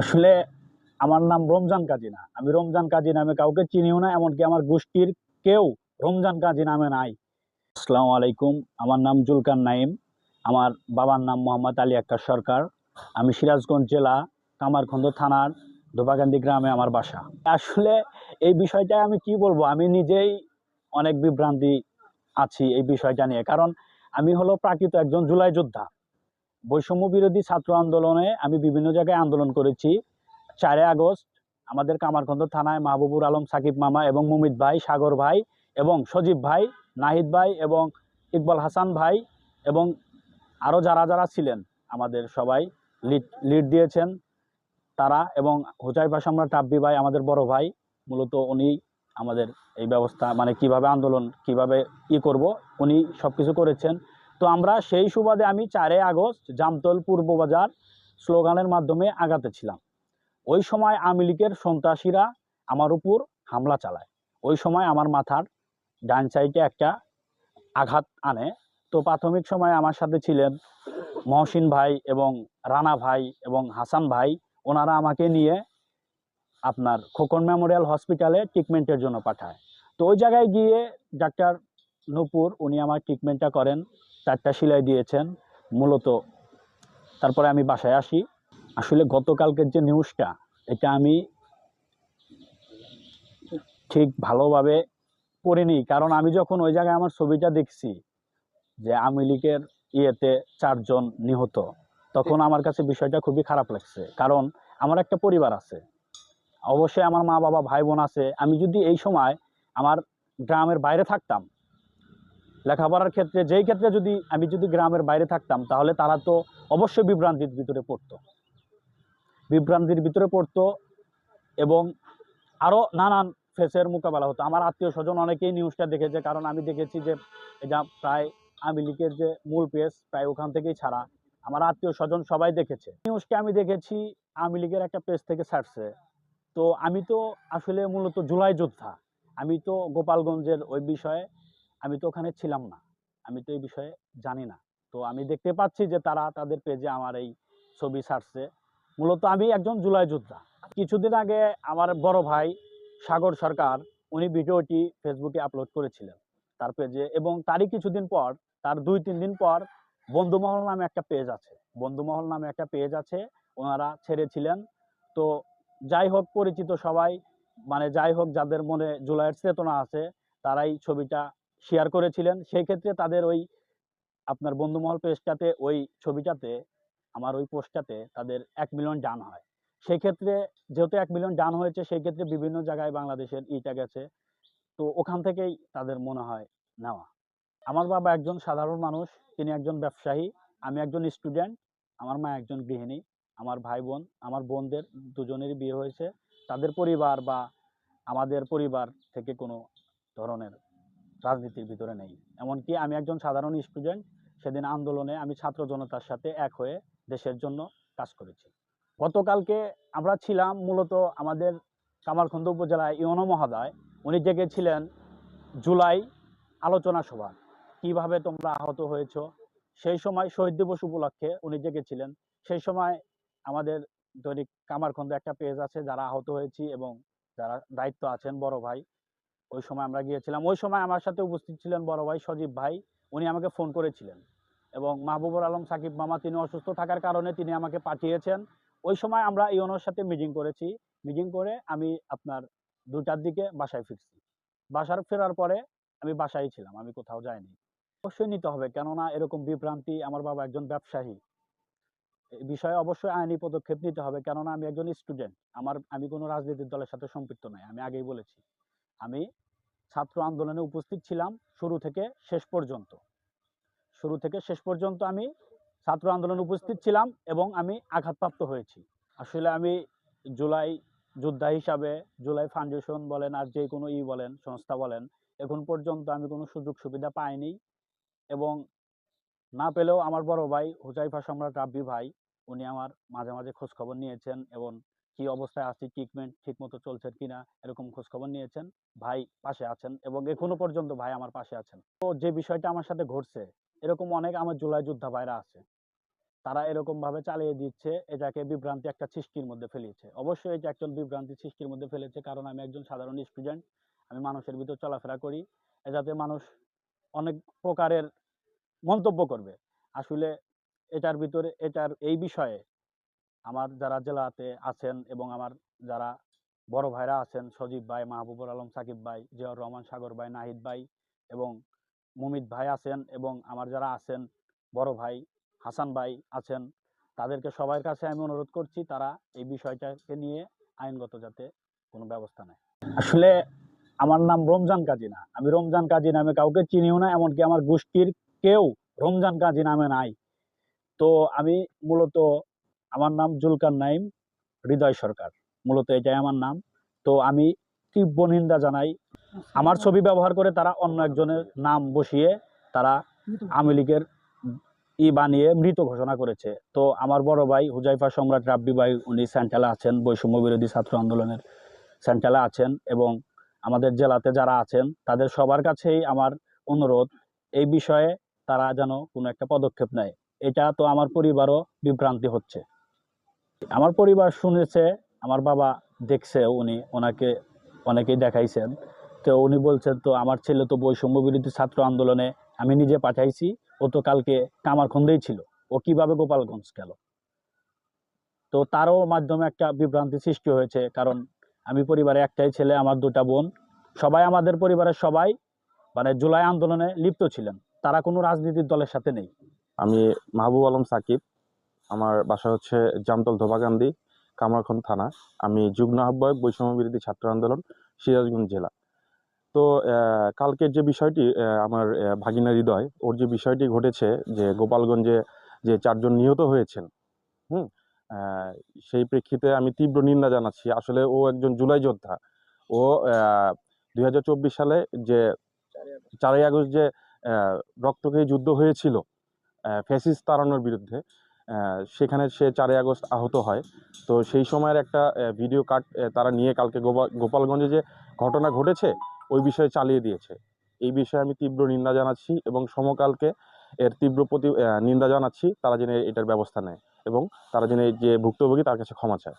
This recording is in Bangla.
আসলে আমার নাম রমজান কাজী না। আমি রমজান কাজী নামে কাউকে চিনিও না, এমনকি আমার গোষ্ঠীর কেউ রমজান কাজী নামে নাই। আসসালামু আলাইকুম, আমার নাম জুলকান নাইম, আমার বাবার নাম মোহাম্মদ আলী আক্তার সরকার। আমি সিরাজগঞ্জ জেলা কামারখন্দ থানার ধোপাকান্দি গ্রামে আমার বাসা। আসলে এই বিষয়টা আমি কি বলব, আমি নিজেই অনেক বিভ্রান্তি আছি এই বিষয়টা নিয়ে। কারণ আমি হলো প্রাকৃত একজন জুলাই যোদ্ধা। বৈষম্য বিরোধী ছাত্র আন্দোলনে আমি বিভিন্ন জায়গায় আন্দোলন করেছি। চারে আগস্ট আমাদের কামারখন্দ থানায় মাহবুবুর আলম, সাকিব মামা এবং মুমিত ভাই, সাগর ভাই এবং সজীব ভাই, নাহিদ ভাই এবং ইকবাল হাসান ভাই এবং আরও যারা যারা ছিলেন আমাদের সবাই লিড লিড দিয়েছেন তারা এবং হুজাইফা সম্রাট রাব্বি ভাই আমাদের বড় ভাই, মূলত উনি আমাদের এই ব্যবস্থা মানে কীভাবে আন্দোলন, কীভাবে ই করব, উনি সব কিছু করেছেন। তো আমরা সেই সুবাদে আমি চারে আগস্ট জামতল পূর্ব বাজার স্লোগানের মাধ্যমে আগাতে ছিলাম। ওই সময় আওয়ামী লীগের সন্ত্রাসীরা আমার উপর হামলা চালায়। ওই সময় আমার মাথার ডান সাইডে একটা আঘাত আনে। তো প্রাথমিক সময় আমার সাথে ছিলেন মহসিন ভাই এবং রানা ভাই এবং হাসান ভাই। ওনারা আমাকে নিয়ে আপনার খোকন মেমোরিয়াল হসপিটালে ট্রিটমেন্টের জন্য পাঠায়। তো ওই জায়গায় গিয়ে ডাক্তার নূপুর, উনি আমার ট্রিটমেন্টটা করেন। চারটা সেলাই দিয়েছেন, মূলত তারপরে আমি বাসায় আসি। আসলে গতকালকের যে নিউজটা এটা আমি ঠিক ভালোভাবে পড়িনি। কারণ আমি যখন ওই জায়গায় আমার ছবিটা দেখছি যে আওয়ামী লীগের ইয়েতে চারজন নিহত, তখন আমার কাছে বিষয়টা খুবই খারাপ লাগছে। কারণ আমার একটা পরিবার আছে। অবশ্যই আমার মা বাবা ভাই বোন আছে। আমি যদি এই সময় আমার গ্রামের বাইরে থাকতাম লেখাপড়ার ক্ষেত্রে, যেই ক্ষেত্রে যদি আমি যদি গ্রামের বাইরে থাকতাম, তাহলে তারা তো অবশ্যই বিভ্রান্তির ভিতরে পড়তো। বিভ্রান্তির ভিতরে পড়তো এবং আরও নানান ফেসের মোকাবেলা হতো। আমার আত্মীয় স্বজন অনেকেই নিউজটা দেখেছে, কারণ আমি দেখেছি যে এটা প্রায় আওয়ামী লীগের যে মূল পেজ, প্রায় ওখান থেকেই ছাড়া। আমার আত্মীয় স্বজন সবাই দেখেছে। নিউজটা আমি দেখেছি, আওয়ামী লীগের একটা পেজ থেকে ছাড়ছে। তো আমি তো আসলে মূলত জুলাই যোদ্ধা। আমি তো গোপালগঞ্জের ওই বিষয়ে আমি তো ওখানে ছিলাম না। আমি তো এই বিষয়ে জানি না। তো আমি দেখতে পাচ্ছি যে তারা তাদের পেজে আমার এই ছবি ছাড়ছে। মূলত আমি একজন জুলাই যোদ্ধা। কিছুদিন আগে আমার বড় ভাই সাগর সরকার, উনি ভিডিওটি ফেসবুকে আপলোড করেছিলেন তার পেজে এবং তারই কিছুদিন পর, তার দুই, তিন দিন পর বন্ধুমহল নামে একটা পেজ আছে। বন্ধুমহল নামে একটা পেজ আছে, ওনারা ছেড়েছিলেন। তো যাই হোক, পরিচিত সবাই মানে যাই হোক, যাদের মনে জুলাইয়ের চেতনা আছে, তারাই ছবিটা শেয়ার করেছিলেন, সেই ক্ষেত্রে তাদের ওই আপনার বন্ধুমহল পেজটাতে ওই ছবিটাতে, আমার ওই পোস্টটাতে তাদের এক মিলিয়ন ডান হয়। সেই ক্ষেত্রে যেহেতু এক মিলিয়ন ডান হয়েছে, সেই ক্ষেত্রে বিভিন্ন জায়গায় বাংলাদেশের ইটা গেছে। তো ওখান থেকেই তাদের মনে হয় নেওয়া। আমার বাবা একজন সাধারণ মানুষ, তিনি একজন ব্যবসায়ী, আমি একজন স্টুডেন্ট আমার মা একজন গৃহিণী, আমার ভাই বোন, আমার বোনদের দুজনেরই বিয়ে হয়েছে। তাদের পরিবার বা আমাদের পরিবার থেকে কোনো ধরনের রাজনীতির ভিতরে নেই। এমনকি আমি একজন সাধারণ স্টুডেন্ট সেদিন আন্দোলনে আমি ছাত্র জনতার সাথে এক হয়ে দেশের জন্য কাজ করেছি। গতকালকে আমরা ছিলাম মূলত আমাদের কামারখন্দ উপজেলায় ইউনো মহাদয়। উনি ডেকেছিলেন জুলাই আলোচনা সভা। কীভাবে তোমরা আহত হয়েছ? সেই সময় শহীদ দিবস উপলক্ষে উনি ডেকেছিলেন সেই সময় আমাদের দৈনিক কামারখন্দ একটা পেজ আছে, যারা আহত হয়েছি এবং যারা দায়িত্ব আছেন বড় ভাই ওই সময় আমরা গিয়েছিলাম। ওই সময় আমার সাথে উপস্থিত ছিলেন বড় ভাই সজীব ভাই। উনি আমাকে ফোন করেছিলেন এবং মাহবুবুর আলম, সাকিব মামা তিনি অসুস্থ থাকার কারণে তিনি আমাকে পাঠিয়েছেন। ওই সময় আমরা ইউনোর সাথে মিটিং করেছি। মিটিং করে আমি আপনার দুটার দিকে বাসায় ফিরছি। বাসার ফেরার পরে আমি বাসায় ছিলাম, আমি কোথাও যাইনি। অবশ্যই নিতে হবে, কেননা এরকম বিভ্রান্তি আমার বাবা একজন ব্যবসায়ী। বিষয়ে অবশ্যই আইনি পদক্ষেপ নিতে হবে, কেননা আমি একজন স্টুডেন্ট আমার, আমি কোনো রাজনৈতিক দলের সাথে সম্পৃক্ত নই, আমি আগেই বলেছি। আমি ছাত্র আন্দোলনে উপস্থিত ছিলাম শুরু থেকে শেষ পর্যন্ত। শুরু থেকে শেষ পর্যন্ত আমি ছাত্র আন্দোলনে উপস্থিত ছিলাম এবং আমি আঘাতপ্রাপ্ত হয়েছি। আসলে আমি জুলাই যোদ্ধা হিসাবে, জুলাই ফাউন্ডেশন বলেন আর যে কোনো ই বলেন, সংস্থা বলেন, এখন পর্যন্ত আমি কোনো সুযোগ সুবিধা পাইনি এবং না পেলেও আমার বড় ভাই হুজাইফা সম্রাট রাব্বি ভাই, উনি আমার মাঝে মাঝে খোঁজ খবর নিয়েছেন এবং কি অবস্থায় আছি ট্রিটমেন্ট ঠিক মতো চলছে কিনা, এরকম খোঁজ খবর নিয়েছেন, ভাই পাশে আছেন এবং এখনও পর্যন্ত ভাই আমার পাশে আছেন। তো যে বিষয়টা আমার সাথে ঘটছে, এরকম অনেক আমার জুলাই যোদ্ধা ভাইরা আছে। তারা এরকম ভাবে চালিয়ে দিচ্ছে, এটাকে বিভ্রান্তি একটা সৃষ্টির মধ্যে ফেলেছে অবশ্যই এটা একজন বিভ্রান্তি সৃষ্টির মধ্যে ফেলেছে, কারণ আমি একজন সাধারণ স্টুডেন্ট আমি মানুষের ভিতর চলাফেরা করি, এটাতে মানুষ অনেক প্রকারের মন্তব্য করবে। আসলে এটার ভিতরে, এটার এই বিষয়ে আমার যারা জেলাতে আছেন এবং আমার যারা বড় ভাইরা আছেন, সজীব ভাই, মাহবুবুর আলম, সাকিব ভাই, জিয়াউর রহমান, সাগর ভাই, নাহিদ ভাই এবং মুমিত ভাই আছেন এবং আমার যারা আছেন, বড় ভাই হাসান ভাই আছেন, তাদেরকে সবার কাছে আমি অনুরোধ করছি তারা এই বিষয়টাকে নিয়ে আইনগত যাতে কোনো ব্যবস্থা নেয়। আসলে আমার নাম রমজান কাজী না। আমি রমজান কাজী নামে কাউকে চিনিও না, এমনকি আমার গোষ্ঠীর কেউ রমজান কাজী নামে নাই। তো আমি মূলত আমার নাম জুলকার নাইম, হৃদয় সরকার। মূলত এটাই আমার নাম। তো আমি তীব্র নিন্দা জানাই। আমার ছবি ব্যবহার করে তারা অন্য একজনের নাম বসিয়ে তারা আওয়ামী লীগের ই বানিয়ে মৃত ঘোষণা করেছে। তো আমার বড় ভাই হুজাইফা সম্রাট রাব্বি ভাই, উনি সেন্ট্রালে আছেন, বৈষম্য বিরোধী ছাত্র আন্দোলনের সেন্ট্রালে আছেন এবং আমাদের জেলাতে যারা আছেন, তাদের সবার কাছেই আমার অনুরোধ, এই বিষয়ে তারা যেন কোনো একটা পদক্ষেপ নেয়। এটা তো আমার পরিবারও বিভ্রান্তি হচ্ছে। আমার পরিবার শুনেছে, আমার বাবা দেখছে, উনি ওনাকে অনেকেই দেখাইছেন। তো উনি বলছেন, তো আমার ছেলে তো বৈষম্য বিরোধী ছাত্র আন্দোলনে আমি নিজে পাঠাইছি, ও তো কালকে কামারখন্দেই ছিল। ও কীভাবে গোপালগঞ্জ গেল? তো তারও মাধ্যমে একটা বিভ্রান্তি সৃষ্টি হয়েছে, কারণ আমি পরিবারে একটাই ছেলে, আমার দুটা বোন। সবাই আমাদের পরিবারের সবাই মানে জুলাই আন্দোলনে লিপ্ত ছিলেন। তারা কোনো রাজনীতির দলের সাথে নেই। আমি মাহবুব আলম সাকিব। আমার বাসা হচ্ছে জামতল ধোবাকান্দি কামারখন থানা। আমি যুগ্ম আহ্বায়ক বৈষম্য বিরোধী ছাত্র আন্দোলন সিরাজগঞ্জ জেলা। তো কালকের যে বিষয়টি আমার ভাগিনা হৃদয় ওর যে বিষয়টি ঘটেছে যে গোপালগঞ্জে যে চারজন নিহত হয়েছেন হুম সেই প্রেক্ষিতে আমি তীব্র নিন্দা জানাচ্ছি। আসলে ও একজন জুলাই যোদ্ধা। ও দুই হাজার চব্বিশ সালে যে চারই আগস্ট যে আহ, রক্তক্ষয়ী যুদ্ধ হয়েছিল ফ্যাসিস তাড়ানোর বিরুদ্ধে সেখানে সে চারই আগস্ট আহত হয়। তো সেই সময়ের একটা ভিডিও কাট তারা নিয়ে কালকে গোপা- গোপালগঞ্জে যে ঘটনা ঘটেছে, ওই বিষয়ে চালিয়ে দিয়েছে। এই বিষয়ে আমি তীব্র নিন্দা জানাচ্ছি এবং সমকালকে এর তীব্র প্রতি নিন্দা জানাচ্ছি। তারা যেন এটার ব্যবস্থা নেয় এবং তারা যেন যে ভুক্তভোগী, তার কাছে ক্ষমা চায়।